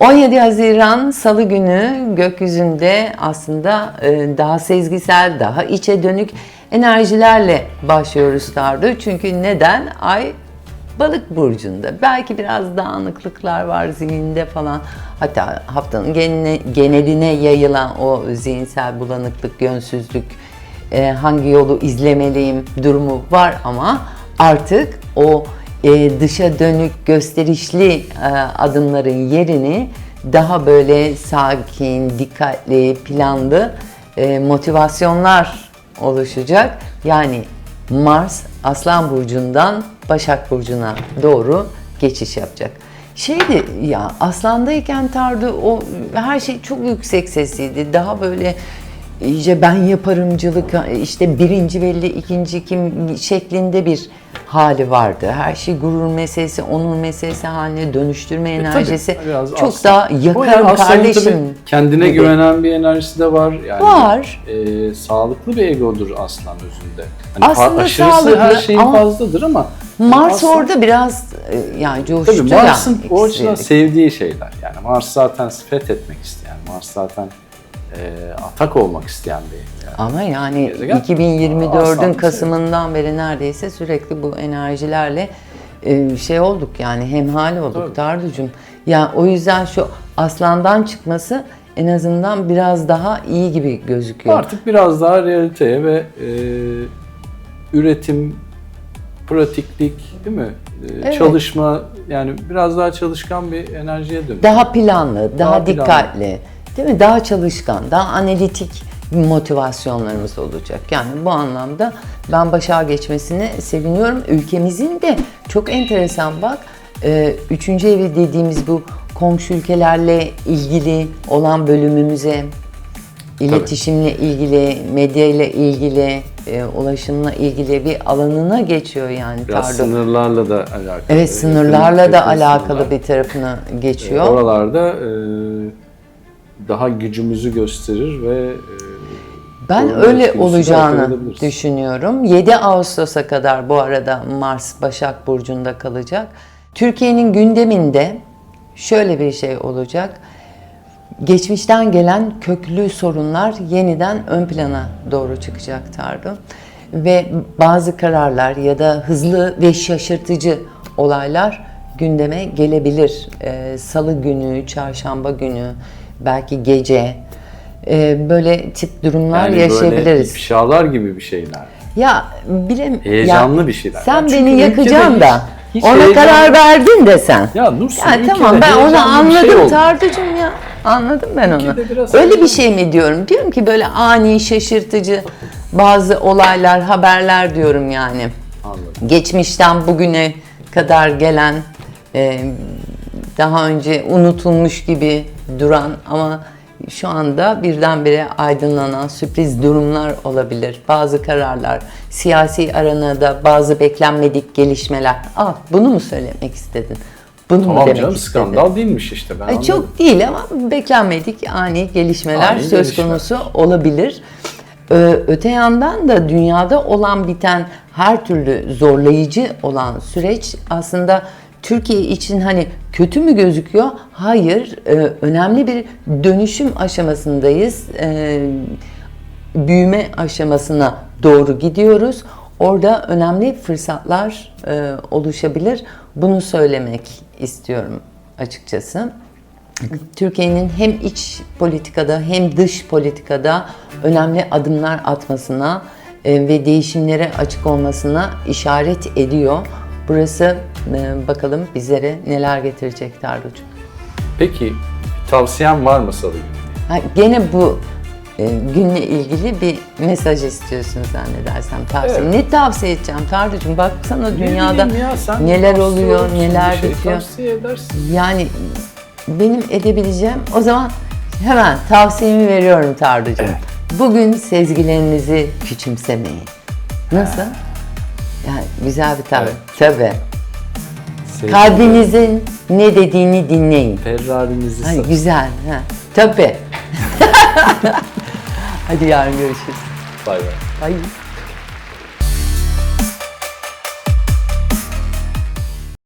17 Haziran Salı günü gökyüzünde aslında e, daha sezgisel, daha içe dönük enerjilerle başlıyoruz Tardu. Çünkü neden? Ay balık burcunda. Belki biraz dağınıklıklar var zihinde falan. Hatta haftanın genine, geneline yayılan o zihinsel bulanıklık, yönsüzlük, e, hangi yolu izlemeliyim durumu var ama artık o e, dışa dönük gösterişli e, adımların yerini daha böyle sakin, dikkatli, planlı e, motivasyonlar oluşacak. Yani Mars Aslan burcundan Başak burcuna doğru geçiş yapacak. Şeydi ya Aslan'dayken Tardu o her şey çok yüksek sesliydi. Daha böyle iyice ben yaparımcılık işte birinci belli ikinci kim şeklinde bir hali vardı. Her şey gurur meselesi, onur meselesi haline dönüştürme enerjisi E, Tabii, çok aslan. daha O yani kardeşim. kendine gibi. güvenen bir enerjisi de var. Yani Var. e, sağlıklı bir egodur aslan özünde. Hani Aslında aşırısı sağlıklı her şeyin ama fazladır ama Mars aslan- orada biraz e, yani coştu Tabii. Mars'ın o açıdan sevdiği şeyler. Yani Mars zaten fethetmek isteyen, Mars zaten e, atak olmak isteyen bir yani. Ama yani Gezegen. 2024'ün Aslan Kasım'ından beri neredeyse sürekli bu enerjilerle e, şey olduk yani hemhal olduk Tabii. Tarducuğum. Ya o yüzden şu aslandan çıkması en azından biraz daha iyi gibi gözüküyor. Artık biraz daha realiteye ve e, üretim, pratiklik değil mi? E, Evet. Çalışma yani biraz daha çalışkan bir enerjiye dönüyor. Daha planlı, daha, Daha planlı. dikkatli, değil mi? Daha çalışkan, daha analitik motivasyonlarımız olacak. Yani bu anlamda ben başa geçmesine seviniyorum. Ülkemizin de çok enteresan bak, e, üçüncü evi dediğimiz bu komşu ülkelerle ilgili olan bölümümüze, iletişimle ilgili, medya ile ilgili, e, ulaşımla ilgili bir alanına geçiyor yani Biraz Tardu. sınırlarla da alakalı. Evet sınırlarla da alakalı sınırlar. bir tarafına geçiyor. E, Oralarda e, daha gücümüzü gösterir ve e, Ben öyle olacağını düşünüyorum. 7 Ağustos'a kadar bu arada Mars Başak Burcu'nda kalacak. Türkiye'nin gündeminde şöyle bir şey olacak. Geçmişten gelen köklü sorunlar yeniden ön plana doğru çıkacak Tardu. Ve bazı kararlar ya da hızlı ve şaşırtıcı olaylar gündeme gelebilir. Ee, Salı günü, çarşamba günü, belki gece e, böyle tip durumlar yani yaşayabiliriz. böyle ifşalar gibi bir şeyler. Ya bilem Heyecanlı ya, bir şeyler. Sen Yani beni yakacaksın da hiç- hiç ona heyecan- karar verdin de sen. Ya Dursun Ya tamam ben onu heyecanlı şey anladım oldu. Tarducuğum ya. Anladım ben onu. Öyle bir şey mi diyorum? Diyorum ki böyle ani şaşırtıcı bazı olaylar, haberler diyorum yani. Anladım. Geçmişten bugüne kadar gelen e, daha önce unutulmuş gibi duran ama şu anda birdenbire aydınlanan sürpriz durumlar olabilir. Bazı kararlar, siyasi aranada bazı beklenmedik gelişmeler. Ah bunu mu söylemek istedin? Bunu mu Tamam demek canım istedin? skandal değilmiş işte ben Ay, anladım. Çok değil ama beklenmedik ani gelişmeler Ani söz gelişmeler. konusu olabilir. Ee, öte yandan da dünyada olan biten her türlü zorlayıcı olan süreç aslında Türkiye için hani kötü mü gözüküyor? Hayır, Ee, önemli bir dönüşüm aşamasındayız. Ee, büyüme aşamasına doğru gidiyoruz. Orada önemli fırsatlar e, oluşabilir. Bunu söylemek istiyorum açıkçası. Türkiye'nin hem iç politikada hem dış politikada önemli adımlar atmasına e, ve değişimlere açık olmasına işaret ediyor. Burası e, bakalım bizlere neler getirecek Tarducuğum. Peki tavsiyen var mı salı günü? Ha, gene bu e, günle ilgili bir mesaj istiyorsun zannedersem tavsiye. Evet. Ne tavsiye edeceğim Tarducuğum? Baksana dünyada ya, neler oluyor, neler şey bitiyor. Tavsiye edersin. Yani benim edebileceğim o zaman hemen tavsiyemi veriyorum Tarducuğum. Bugün sezgilerinizi küçümsemeyin. Nasıl? Yani güzel bir tavsiye. Tabii. Sevgili Kalbinizin ne dediğini dinleyin. Ferrari'nizi Hani satın. güzel. Ha. Tabii. Hadi yarın görüşürüz. Bay bay. Bye.